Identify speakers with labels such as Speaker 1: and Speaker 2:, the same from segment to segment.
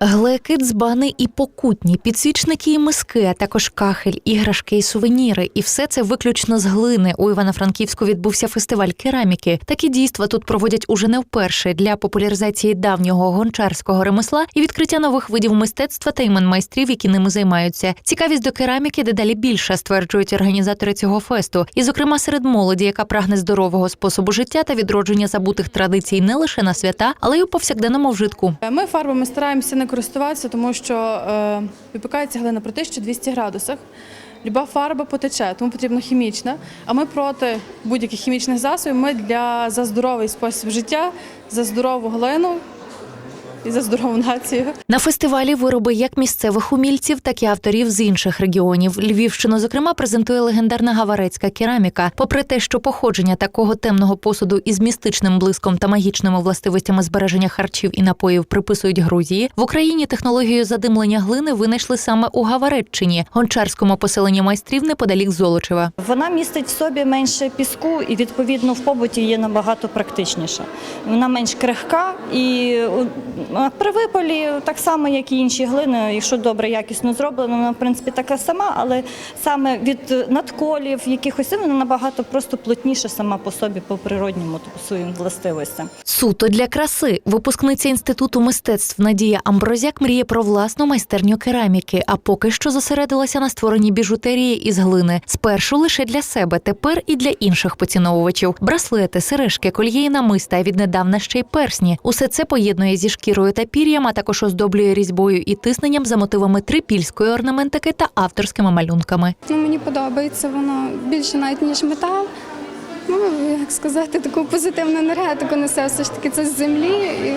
Speaker 1: Глеки, дзбани і покутні, підсвічники і миски, а також кахель, іграшки і сувеніри. І все це виключно з глини. У Івано-Франківську відбувся фестиваль кераміки. Такі дійства тут проводять уже не вперше для популяризації давнього гончарського ремесла і відкриття нових видів мистецтва та імен майстрів, які ними займаються. Цікавість до кераміки дедалі більша, стверджують організатори цього фесту. І, зокрема, серед молоді, яка прагне здорового способу життя та відродження забутих традицій не лише на свята, але й у повсякденному вжитку.
Speaker 2: Ми фарбами стараємося не користуватися, тому що е, випікається глина при 1200 градусах. Люба фарба потече, тому потрібна хімічна. А ми проти будь-яких хімічних засобів. Ми для за здоровий спосіб життя, за здорову глину і за здорову націю.
Speaker 1: На фестивалі вироби як місцевих умільців, так і авторів з інших регіонів. Львівщину, зокрема, презентує легендарна гаварецька кераміка. Попри те, що походження такого темного посуду із містичним блиском та магічними властивостями збереження харчів і напоїв приписують Грузії, в Україні технологію задимлення глини винайшли саме у Гавареччині, гончарському поселенні майстрів неподалік Золочева.
Speaker 3: Вона містить в собі менше піску і відповідно в побуті є набагато практичніша. Вона менш крихка і при випалі, так само як і інші глини, якщо добре якісно зроблено, вона в принципі така сама, але саме від надколів, якихось вона набагато просто плотніша сама по собі по природньому своїм властивостям.
Speaker 1: Суто для краси випускниця інституту мистецтв Надія Амброзяк мріє про власну майстерню кераміки, а поки що зосередилася на створенні біжутерії із глини. Спершу лише для себе, тепер і для інших поціновувачів. Браслети, сережки, кольє і намиста, а віднедавна ще й персні. Усе це поєднує зі шкірою та пір'ям, а також оздоблює різьбою і тисненням за мотивами трипільської орнаментики та авторськими малюнками.
Speaker 4: Мені подобається воно більше навіть ніж метал. Ну, як сказати, таку позитивну енергетику несе все ж таки це з землі. І,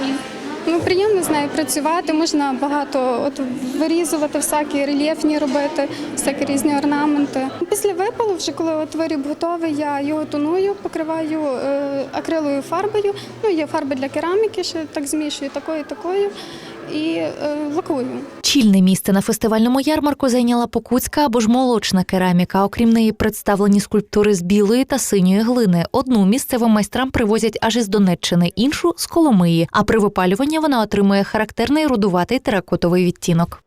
Speaker 4: ну, приємно з нею працювати, можна багато от, вирізувати, всякі рельєфні робити, всякі різні орнаменти. Після випалу, вже коли виріб готовий, я його тоную, покриваю е, акриловою фарбою. Ну, є фарби для кераміки, ще так змішую такою, такою і е, лакую.
Speaker 1: Чільне місце на фестивальному ярмарку зайняла покуцька або ж молочна кераміка. Окрім неї, представлені скульптури з білої та синьої глини. Одну місцевим майстрам привозять аж із Донеччини, іншу з Коломиї. А при випалюванні вона отримує характерний рудуватий теракотовий відтінок.